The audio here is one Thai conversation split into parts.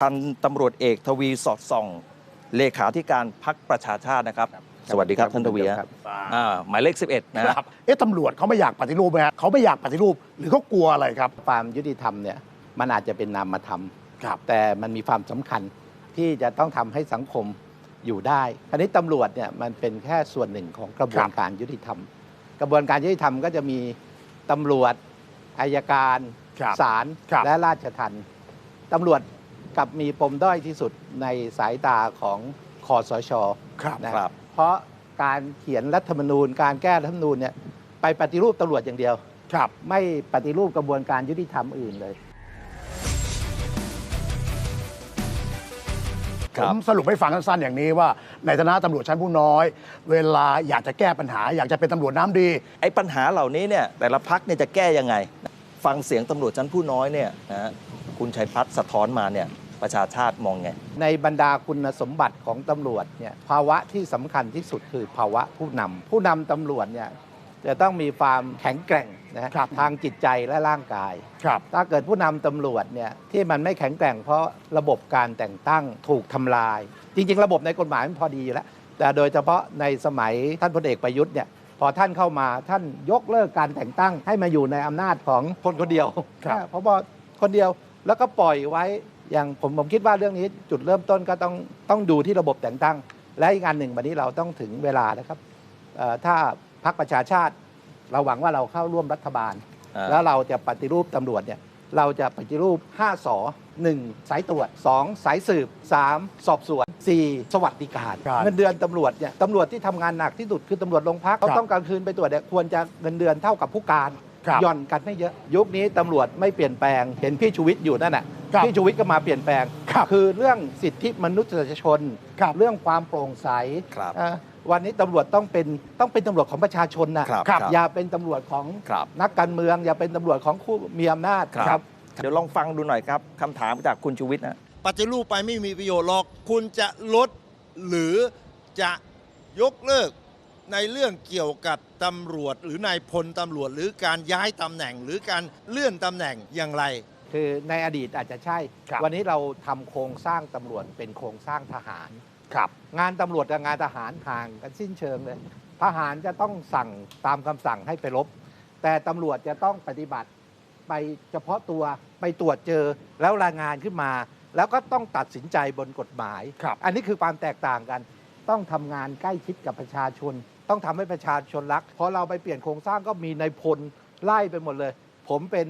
พันตำรวจเอกทวีสอดส่อง เลขาธิการพักประชาชาตินะครับ สวัสดีครับท่านทวีครับอ่าหมายเลข 11 นะคฮะรับเอ๊ะตำรวจเขาไม่อยากปฏิรูปไหมฮะเขาไม่อยากปฏิรูปหรือเขากลัวอะไรครับ ความยุติธรรมเนี่ยมันอาจจะเป็นนามธรรมครับ แต่มันมีความสำคัญที่จะต้องทำให้สังคมอยู่ได้คราวนี้ตำรวจเนี่ยมันเป็นแค่ส่วนหนึ่งของกระบวนการยุติธรรม กระบวนการยุติธรรมก็จะมีตำรวจอายการครับศาลครับ และราชทัณฑ์ตำรวจ กลับมีปมด้อยที่สุดในสายตาของคอสชครับนะครับ เพราะการเขียนรัฐธรรมนูญ การแก้รัฐธรรมนูญเนี่ยไปปฏิรูปตำรวจอย่างเดียว ครับ ไม่ปฏิรูปกระบวนการยุติธรรมอื่นเลย คผรับ มสรุปให้ฟังสั้นๆอย่างนี้ว่า ในฐานะตำรวจชั้นผู้น้อย เวลาอยากจะแก้ปัญหา อยากจะเป็นตำรวจน้ำดี ไอ้ปัญหาเหล่านี้เนี่ยแต่ละพักเนี่ยจะแก้ยังไง ฟังเสียงตำรวจชั้นผู้น้อยเนี่ยนะฮะคุณชัยพัฒน์สะท้อนมาเนี่ย ประชาชาติมองไง ในบรรดาคุณสมบัติของตำรวจเนี่ยภาวะที่สำคัญที่สุดคือภาวะผู้นำผู้นำตำรวจเนี่ยจะต้องมีความแข็งแกร่งนะครับทางจิตใจและร่างกาย ครับ ถ้าเกิดผู้นำตำรวจเนี่ยที่มันไม่แข็งแกร่ง เพราะระบบการแต่งตั้งถูกทำลาย จริง ๆ ระบบในกฎหมายมันพอดีอยู่แล้ว แต่โดยเฉพาะในสมัยท่านพลเอกประยุทธ์เนี่ยพอท่านเข้ามาท่านยกเลิกการแต่งตั้งให้มาอยู่ในอำนาจของคนคนเดียวครับ เพราะว่าคนเดียวแล้วก็ปล่อยไว้ อย่างผมผมคิดว่าเรื่องนี้จุดเริ่มต้นก็ต้องต้องดูที่ระบบแต่งตั้ง และอีกอันหนึ่งวันนี้เราต้องถึงเวลานะครับเอ่อถ้าพรรคประชาชาติ เราหวังว่าเราเข้าร่วมรัฐบาลอ่าแล้วเราจะปฏิรูปตำรวจเนี่ยเราจะปฏิรูป 5สอ1สายตรวจ 2 สายสืบ 3 สอบสวน 4 สวัสดิการครับเงินเดือนตำรวจเนี่ยตำรวจที่ทำงานหนักที่สุดคือตำรวจโรงพักเขาครับต้องกลางคืนไปตรวจเนี่ยควรจะเงินเดือนเท่ากับผู้การครับหย่อนกันให้เยอะ ยุคนี้ตำรวจไม่เปลี่ยนแปลง เห็นพี่ชูวิทย์อยู่นั่นน่ะ ครับพี่ชูวิทย์ก็มาเปลี่ยนแปลงครับคือเรื่องสิทธิมนุษยชน ครับเรื่องความโปร่งใสครับอะวันนี้ตำรวจต้องเป็นต้องเป็นตำรวจของประชาชนนะครับครับอย่าเป็นตำรวจของครับนักการเมือง อย่าเป็นตำรวจของผู้มีอำนาจ ครับ เดี๋ยวลองฟังดูหน่อยครับคำถามจากคุณชูวิทย์นะ ปฏิรูปไปไม่มีประโยชน์หรอก คุณจะลดหรือจะยกเลิกในเรื่องเกี่ยวกับตำรวจ หรือนายพลตำรวจ หรือการย้ายตำแหน่ง หรือการเลื่อนตำแหน่งอย่างไร คือในอดีตอาจจะใช่ ครับวันนี้เราทำโครงสร้างตำรวจเป็นโครงสร้างทหาร ครับ งานตำรวจกับงานทหารห่างกันสิ้นเชิงเลย ทหารจะต้องสั่งตามคำสั่งให้ไปรบ แต่ตำรวจจะต้องปฏิบัติไปเฉพาะตัวไปตรวจเจอแล้วรายงานขึ้นมา แล้วก็ต้องตัดสินใจบนกฎหมาย ครับ อันนี้คือความแตกต่างกัน ต้องทำงานใกล้ชิดกับประชาชน ต้องทำให้ประชาชนรักพอเราไปเปลี่ยนโครงสร้างก็มีในายพลไล่ไปหมดเลย ผมเป็น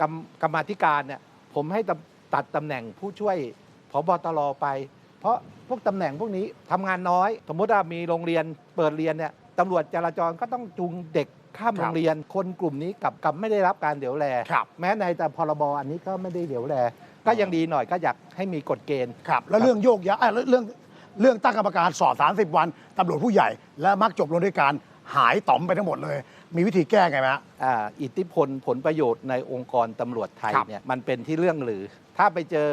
กรรมกรรมาธิการเนี่ยผมให้ตำตัดตำแหน่งผู้ช่วยพบตรไป เพราะพวกตำแหน่งพวกนี้ทำงานน้อย สมมติว่ามีโรงเรียนเปิดเรียนเนี่ยตำรวจจราจรก็ต้องจูงเด็กข้ามครับ โรงเรียน คนกลุ่มนี้กลับกลับไม่ได้รับการเดี๋ยวแล ครับ แม้ในแต่พรบอันนี้ก็ไม่ได้เดี๋ยวแล ก็ยังดีหน่อยก็อยากให้มีกฎเกณฑ์ ครับ แล้วเรื่องโยกย้ายอะแล้วเรื่องเรื่องตั้งกรรมการสอบ 30 วันตำรวจผู้ใหญ่และมักจบลงด้วยการ หายต่อมไปทั้งหมดเลย มีวิธีแก้ไงไหมฮะ อ่าอิทธิพลผลประโยชน์ในองค์กรตำรวจไทยครับ เนี่ยมันเป็นที่เรื่องหรือ ถ้าไปเจอ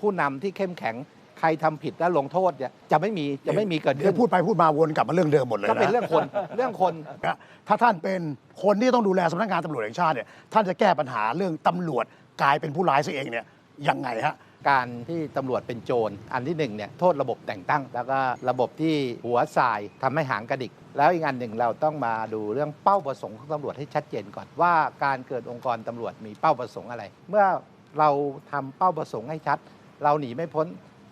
ผู้นำที่เข้มแข็งใครทำผิดและลงโทษเนี่ยจะไม่มีจะไม่มีเกิดเดี๋ขึ้ยวนพูดไปพูดมาวนกลับมาเรื่องเดิมหมดเลยก็เป็นนะเรื่องคนเรื่องคน นะถ้าท่านเป็นคนที่ต้องดูแลสำนักงานตำรวจแห่งชาติเนี่ยท่านจะแก้ปัญหาเรื่องตำรวจกลายเป็นผู้ร้ายซะเองเนี่ยยังไงฮะ การที่ตำรวจเป็นโจร อันที่หนึ่งเนี่ยโทษระบบแต่งตั้ง แล้วก็ระบบที่หัวสายทำให้หางกระดิก แล้วอีกอันหนึ่งเราต้องมาดูเรื่องเป้าประสงค์ของตำรวจให้ชัดเจนก่อนว่าการเกิดองค์กรตำรวจมีเป้าประสงค์อะไร เมื่อเราทำเป้าประสงค์ให้ชัด เราหนีไม่พ้น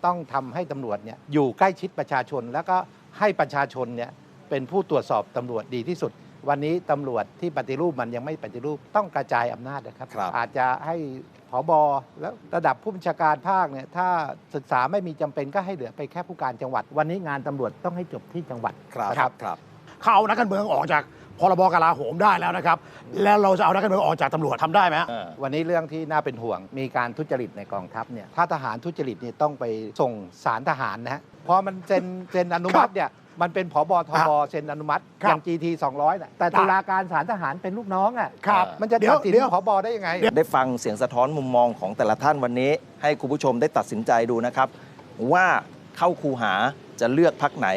ต้องทำให้ตำรวจเนี่ยอยู่ใกล้ชิดประชาชน แล้วก็ให้ประชาชนเนี่ยเป็นผู้ตรวจสอบตำรวจดีที่สุด วันนี้ตำรวจที่ปฏิรูปมันยังไม่ปฏิรูปต้องกระจายอำนาจนะครับครับอาจจะให้ผอบอแล้วระดับผู้บัญชาการภาคเนี่ยถ้าศึกษาไม่มีจำเป็นก็ให้เหลือไปแค่ผู้การจังหวัด วันนี้งานตำรวจต้องให้จบที่จังหวัดครับนะครับครับเขาเอานักการเมืองออกจากพรบกลาโหมได้แล้วนะครับ แล้วเราจะเอานักการเมืองออกจากตำรวจทำได้ไหมฮะวันนี้เรื่องที่น่าเป็นห่วง มีการทุจริตในกองทัพเนี่ยถ้าทหารทุจริตเนี่ยต้องไปส่งสารทหารนะฮะพอมันเซ็นเซ็นอนุมัติเนี่ย มันเป็นผบทบเซ็นอนุมัติครับอย่าง GT 200น่ะแต่ตุลาการสารทหารเป็นลูกน้องอะครับมันจะเดี๋ยตัวดสินเดี๋ยว ผบได้ยังไง ได้ฟังเสียงสะท้อนมุมมองของแต่ละท่านวันนี้ ให้คุณผู้ชมได้ตัดสินใจดูนะครับ ว่าเข้าคูหาจะเลือกพักไหน